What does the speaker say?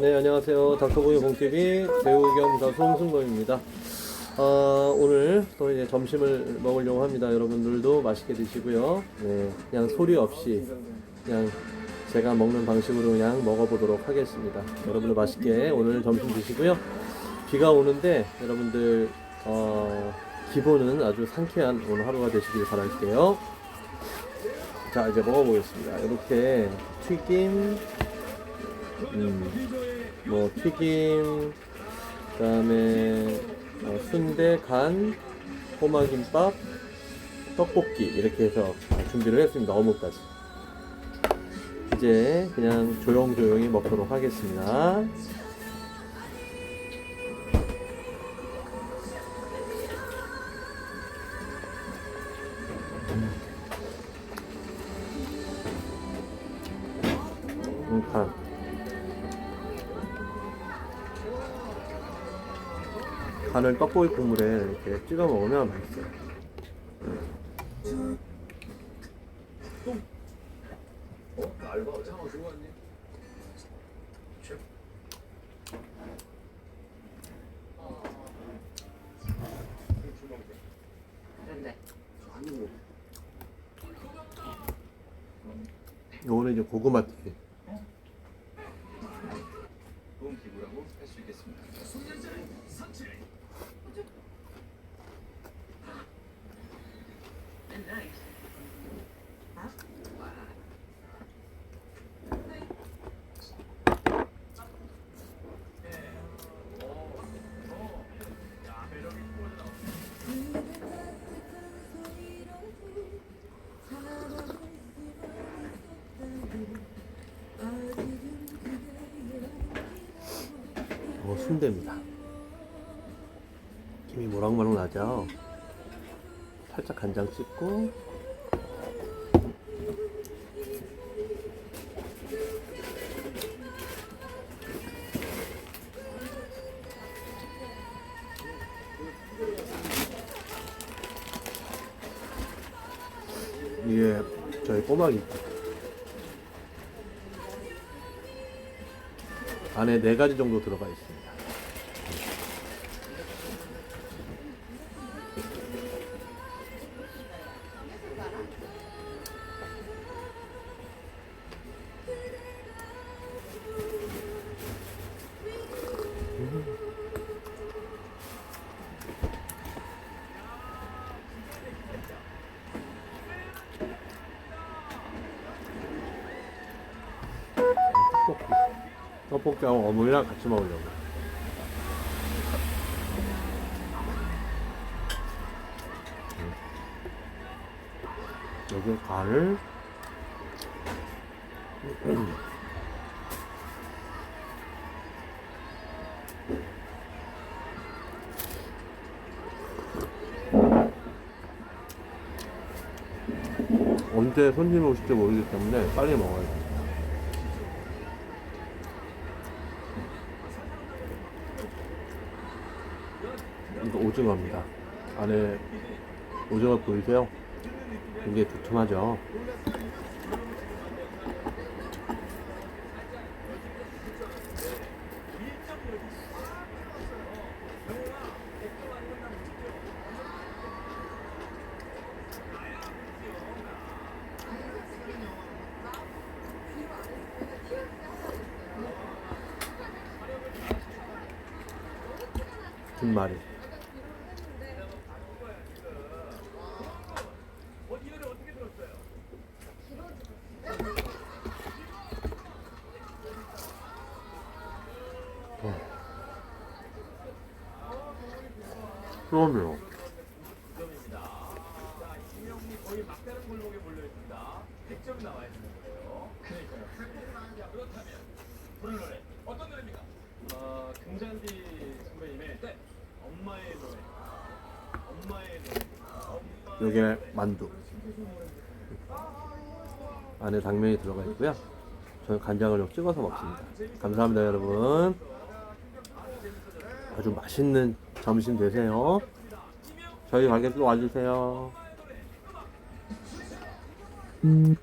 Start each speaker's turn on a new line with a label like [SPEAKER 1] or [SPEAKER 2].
[SPEAKER 1] 네, 안녕하세요. 닥터보이 봉TV 배우 겸 가수 홍승범입니다. 어, 오늘 또 이제 점심을 먹으려고 합니다. 여러분들도 맛있게 드시고요. 네, 그냥 소리 없이 그냥 제가 먹는 방식으로 그냥 먹어보도록 하겠습니다. 여러분들 맛있게 오늘 점심 드시고요. 비가 오는데 여러분들 어, 기분은 아주 상쾌한 오늘 하루가 되시길 바랄게요. 자, 이제 먹어보겠습니다. 이렇게 튀김, 음, 뭐 튀김, 그다음에 어, 순대, 간, 호마김밥, 떡볶이 이렇게 해서 준비를 했습니다. 어묵까지. 이제 그냥 조용조용히 먹도록 하겠습니다. 음, 간. 간을 떡볶이 국물에 이렇게 찍어 먹으면 맛있어요. 요거는 이제 고구마 튀김. 어, 순대입니다. 김이 모락모락 나죠? 살짝 간장 찍고 이게 저희 꼬막이 안에 네 가지 정도 들어가 있습니다. 떡볶이. 떡볶이하고 어묵이랑 같이 먹으려고. 여기 간을 언제 손님 오실지 모르기 때문에 빨리 먹어야 돼. 이거 오징어입니다. 안에 오징어 보이세요? 굉장히 두툼하죠? 김말이. 그럼요.
[SPEAKER 2] 거의 막다른 골목에 몰려 있습니다. 100점이 나와 있는 거예요. 그러니까요. 자, 그렇다면 부를 노래 어떤 노래입니까? 어, 금잔디 선배님의 네. 엄마의 노래. 엄마의 엄마.
[SPEAKER 1] 요게 만두. 안에 당면이 들어가 있고요. 저는 간장을 좀 찍어서 먹습니다. 감사합니다, 여러분. 아주 맛있는 점심 되세요. 저희 가게 또 와주세요.
[SPEAKER 3] 음.